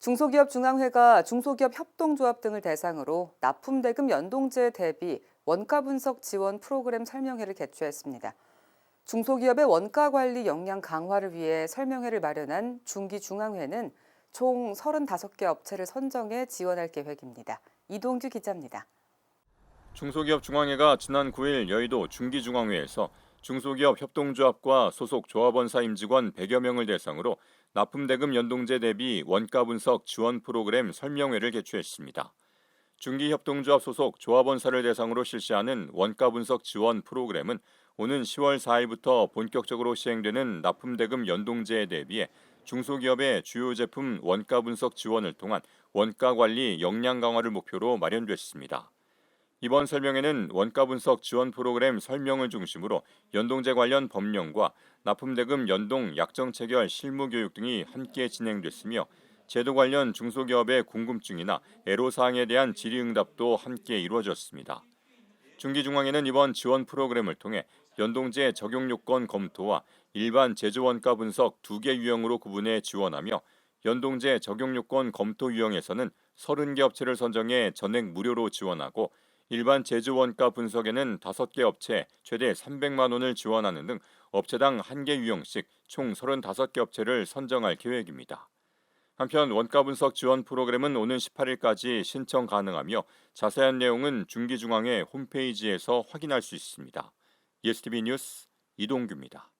중소기업 중앙회가 중소기업 협동조합 등을 대상으로 납품 대금 연동제 대비 원가 분석 지원 프로그램 설명회를 개최했습니다. 중소기업의 원가 관리 역량 강화를 위해 설명회를 마련한 중기중앙회는 총 35개 업체를 선정해 지원할 계획입니다. 이동규 기자입니다. 중소기업 중앙회가 지난 9일 여의도 중기중앙회에서 중소기업 협동조합과 소속 조합원사 임직원 100여 명을 대상으로 납품대금 연동제 대비 원가 분석 지원 프로그램 설명회를 개최했습니다. 중기협동조합 소속 조합원사를 대상으로 실시하는 원가 분석 지원 프로그램은 오는 10월 4일부터 본격적으로 시행되는 납품대금 연동제에 대비해 중소기업의 주요 제품 원가 분석 지원을 통한 원가 관리 역량 강화를 목표로 마련됐습니다. 이번 설명회는 원가 분석 지원 프로그램 설명을 중심으로 연동제 관련 법령과 납품대금 연동 약정 체결 실무 교육 등이 함께 진행됐으며 제도 관련 중소기업의 궁금증이나 애로사항에 대한 질의응답도 함께 이루어졌습니다. 중기중앙회는 이번 지원 프로그램을 통해 연동제 적용 요건 검토와 일반 제조원가 분석 두 개 유형으로 구분해 지원하며 연동제 적용 요건 검토 유형에서는 30개 업체를 선정해 전액 무료로 지원하고 일반 제조 원가 분석에는 5개 업체 최대 300만 원을 지원하는 등 업체당 1개 유형씩 총 35개 업체를 선정할 계획입니다. 한편 원가 분석 지원 프로그램은 오는 18일까지 신청 가능하며 자세한 내용은 중기중앙회 홈페이지에서 확인할 수 있습니다. 예스티비 뉴스 이동규입니다.